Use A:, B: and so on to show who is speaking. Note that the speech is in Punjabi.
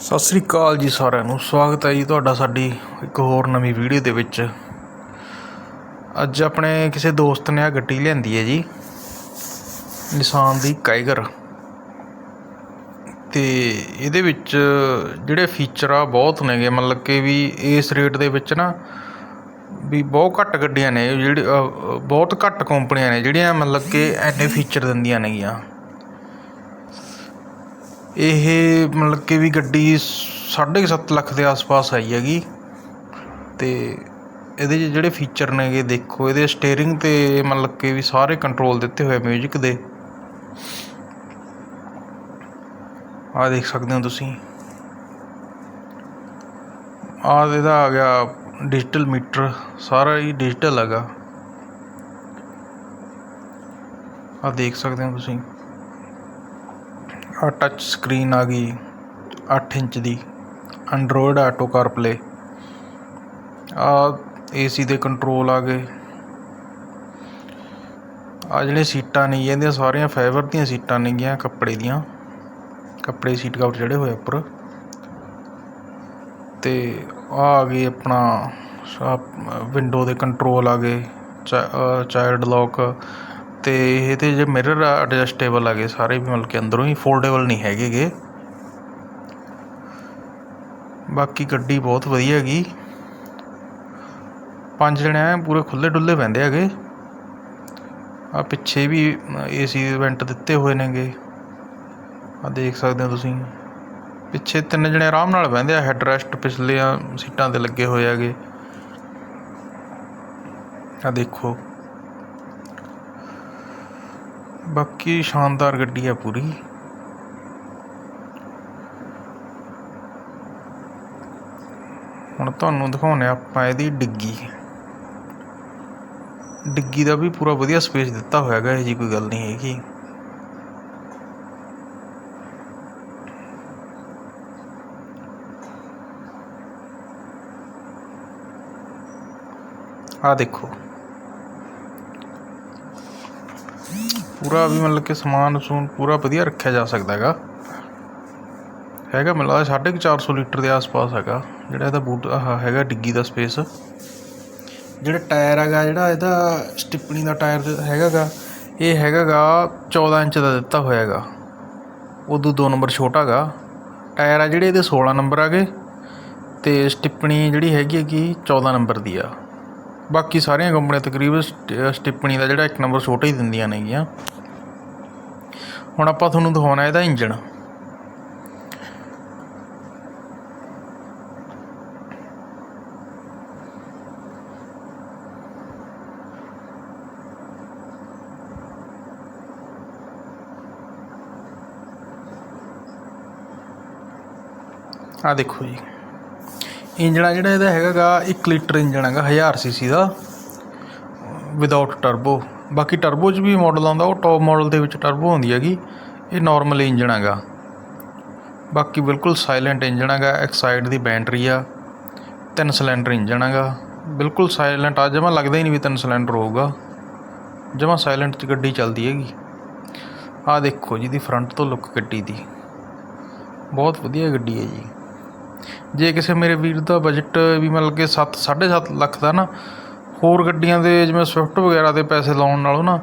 A: ਸਤਿ ਸ੍ਰੀ ਅਕਾਲ ਜੀ ਸਾਰਿਆਂ ਨੂੰ। ਸਵਾਗਤ ਹੈ ਜੀ ਤੁਹਾਡਾ ਸਾਡੀ ਇੱਕ ਹੋਰ ਨਵੀਂ ਵੀਡੀਓ ਦੇ ਵਿੱਚ। ਅੱਜ ਆਪਣੇ ਕਿਸੇ ਦੋਸਤ ਨੇ ਆ ਗੱਡੀ ਲਿਆਂਦੀ ਹੈ ਜੀ। ਨਿਸਾਨ ਦੀ ਕਾਈਗਰ ਤੇ ਇਹਦੇ ਵਿੱਚ ਜਿਹੜੇ ਫੀਚਰ ਆ ਬਹੁਤ ਨੇਗੇ। ਮਤਲਬ ਕਿ ਵੀ ਇਸ ਰੇਟ ਦੇ ਵਿੱਚ ਨਾ ਵੀ ਬਹੁਤ ਘੱਟ ਗੱਡੀਆਂ ਨੇ। ਜਿਹੜੇ ਬਹੁਤ ਘੱਟ ਕੰਪਨੀਆਂ ਨੇ ਜਿਹੜੀਆਂ ਮਤਲਬ ਕਿ ਐਨੇ ਫੀਚਰ ਦਿੰਦੀਆਂ ਨੇਗੀਆਂ। ਇਹ ਮਤਲਬ ਕਿ ਵੀ ਗੱਡੀ ਸਾਢੇ ਕੁ ਸੱਤ ਲੱਖ ਦੇ ਆਸ-ਪਾਸ ਆਈ ਹੈਗੀ ਅਤੇ ਇਹਦੇ 'ਚ ਜਿਹੜੇ ਫੀਚਰ ਨੇਗੇ ਦੇਖੋ, ਇਹਦੇ ਸਟੇਅਰਿੰਗ ਤੇ ਮਤਲਬ ਕਿ ਵੀ ਸਾਰੇ ਕੰਟਰੋਲ ਦਿੱਤੇ ਹੋਏ ਮਿਊਜ਼ਿਕ ਦੇ। ਆਹ ਦੇਖ ਸਕਦੇ ਹੋ ਤੁਸੀਂ। ਆਹ ਇਹਦਾ ਆ ਗਿਆ ਡਿਜੀਟਲ ਮੀਟਰ ਸਾਰਾ ਹੀ ਡਿਜੀਟਲ ਹੈਗਾ। ਆਹ ਦੇਖ ਸਕਦੇ ਹੋ ਤੁਸੀਂ। ਆਹ ਟੱਚ ਸਕਰੀਨ ਆ ਗਈ ਅੱਠ ਇੰਚ ਦੀ ਐਂਡਰੋਇਡ ਆਟੋ ਕਾਰਪਲੇ ਆ ਏਸੀ ਦੇ ਕੰਟਰੋਲ ਆ ਗਏ। ਆ ਜਿਹੜੇ ਸੀਟਾਂ ਨੇ, ਇਹਦੀਆਂ ਸਾਰੀਆਂ ਫਾਈਬਰ ਦੀਆਂ ਸੀਟਾਂ ਨੇਗੀਆਂ ਕੱਪੜੇ ਦੀਆਂ। ਕੱਪੜੇ ਸੀਟ ਕਵਰ ਜਿਹੜੇ ਹੋਏ ਉੱਪਰ। ਤੇ ਆ ਆ ਗਏ ਆਪਣਾ ਵਿੰਡੋ ਦੇ ਕੰਟਰੋਲ ਆ ਗਏ ਚਾਈਲਡ ਲੌਕ ਤੇ ਇਹਦੇ ਜੇ ਮਿਰਰ ਆ ਐਡਜਸਟੇਬਲ ਹੈਗੇ ਸਾਰੇ ਵੀ ਮਤਲਬ ਕਿ ਅੰਦਰੋਂ ਹੀ ਫੋਲਡੇਬਲ ਨਹੀਂ ਹੈਗੇਗੇ ਬਾਕੀ ਗੱਡੀ ਬਹੁਤ ਵਧੀਆ ਹੈਗੀ। ਪੰਜ ਜਣੇ ਐ ਪੂਰੇ ਖੁੱਲੇ ਡੁੱਲੇ ਬੈੰਦੇ ਹੈਗੇ। ਆ ਪਿੱਛੇ ਵੀ ਏਸੀ ਦੇ ਵੈਂਟ ਦਿੱਤੇ ਹੋਏ ਨੇਗੇ। ਆ ਦੇਖ ਸਕਦੇ ਹੋ ਤੁਸੀਂ। ਪਿੱਛੇ ਤਿੰਨ ਜਣੇ ਆਰਾਮ ਨਾਲ ਬਹਿੰਦੇ ਆ ਹੈਡ ਰੈਸਟ ਪਿਛਲੀਆਂ ਸੀਟਾਂ ਤੇ ਲੱਗੇ ਹੋਏ ਹੈਗੇ। ਆ ਦੇਖੋ। ਬਾਕੀ ਸ਼ਾਨਦਾਰ ਗੱਡੀ ਆ ਪੂਰੀ। ਹੁਣ ਤੁਹਾਨੂੰ ਦਿਖਾਉਣੇ ਆਪਾਂ ਇਹਦੀ ਡਿੱਗੀ। ਡਿੱਗੀ ਦਾ ਵੀ ਪੂਰਾ ਵਧੀਆ ਸਪੇਸ ਦਿੱਤਾ ਹੋਇਆ ਹੈਗਾ ਇਹ ਜੀ ਕੋਈ ਗੱਲ ਨਹੀਂ ਹੈਗੀ। ਆ ਦੇਖੋ। ਪੂਰਾ ਵੀ ਮਤਲਬ ਕਿ ਸਮਾਨ ਸਮੂਨ ਪੂਰਾ ਵਧੀਆ ਰੱਖਿਆ ਜਾ ਸਕਦਾ ਹੈਗਾ। ਹੈਗਾ ਮੈਨੂੰ ਲੱਗਦਾ ਸਾਢੇ ਕੁ ਚਾਰ ਸੌ ਲੀਟਰ ਦੇ ਆਸ-ਪਾਸ ਹੈਗਾ। ਜਿਹੜਾ ਇਹਦਾ ਬੂਟ, ਆਹ ਹੈਗਾ ਡਿੱਗੀ ਦਾ ਸਪੇਸ। ਜਿਹੜਾ ਟਾਇਰ ਹੈਗਾ, ਜਿਹੜਾ ਇਹਦਾ ਸਟਿਪਣੀ ਦਾ ਟਾਇਰ ਹੈਗਾਗਾ, ਇਹ ਹੈਗਾਗਾ 14 ਇੰਚ ਦਾ ਦਿੱਤਾ ਹੋਇਆ ਹੈਗਾ ਉਦੋਂ ਦੋ ਨੰਬਰ ਛੋਟਾ ਹੈਗਾ ਟਾਇਰ ਆ ਜਿਹੜੇ, ਇਹਦੇ 16 ਨੰਬਰ ਆਗੇ। ਤੇ ਸਟਿਪਣੀ ਜਿਹੜੀ ਹੈਗੀ ਹੈਗੀ 14 ਨੰਬਰ ਦੀ ਆ। ਬਾਕੀ ਸਾਰੀਆਂ ਕੰਪਨੀਆਂ ਤਕਰੀਬਨ ਸਟ- ਸਟਿਪਣੀ ਦਾ ਜਿਹੜਾ ਇੱਕ ਨੰਬਰ ਛੋਟਾ ਹੀ ਦਿੰਦੀਆਂ ਨੇਗੀਆਂ। ਹੁਣ ਆਪਾਂ ਤੁਹਾਨੂੰ ਦਿਖਾਉਣਾ ਇਹਦਾ ਇੰਜਣ। ਆ ਦੇਖੋ ਜੀ। ਇੰਜਣ ਆ ਜਿਹੜਾ ਇਹਦਾ ਹੈਗਾਗਾ 1 ਲੀਟਰ ਇੰਜਣ ਹੈਗਾ 1000 ਸੀਸੀ ਦਾ ਵਿਦਆਊਟ ਟਰਬੋ ਬਾਕੀ ਟਰਬੋ 'ਚ ਵੀ ਮਾਡਲ ਆਉਂਦਾ, ਉਹ ਟੌਪ ਮਾਡਲ ਦੇ ਵਿੱਚ ਟਰਬੋ ਹੁੰਦੀ ਹੈਗੀ, ਇਹ ਨਾਰਮਲ ਇੰਜਣ ਹੈਗਾ। ਬਾਕੀ ਬਿਲਕੁਲ ਸਾਇਲੈਂਟ ਇੰਜਣ ਹੈਗਾ ਐਕਸਾਈਡ ਦੀ ਬੈਟਰੀ ਆ, ਤਿੰਨ ਸਿਲੰਡਰ ਇੰਜਣ ਹੈਗਾ। ਬਿਲਕੁਲ ਸਾਇਲੈਂਟ ਆ, ਜਮਾ ਲੱਗਦਾ ਹੀ ਨਹੀਂ ਵੀ ਤਿੰਨ ਸਿਲੰਡਰ ਹੋਊਗਾ। ਜਮਾ ਸਾਇਲੈਂਟ 'ਚ ਗੱਡੀ ਚੱਲਦੀ ਹੈਗੀ। ਆ ਦੇਖੋ ਜੀ ਦੀ ਫਰੰਟ ਤੋਂ ਲੁੱਕ ਗੱਡੀ ਦੀ। ਬਹੁਤ ਵਧੀਆ ਗੱਡੀ ਹੈ ਜੀ। ਜੇ ਕਿਸੇ ਮੇਰੇ ਵੀਰ ਦਾ ਬਜਟ ਵੀ ਮਤਲਬ ਕਿ 7 7.5 ਲੱਖ ਦਾ ਨਾ, ਹੋਰ ਗੱਡੀਆਂ ਦੇ ਜਿਵੇਂ ਸਵਿਫਟ ਵਗੈਰਾ ਦੇ ਪੈਸੇ ਲਾਉਣ ਨਾਲੋਂ ਨਾ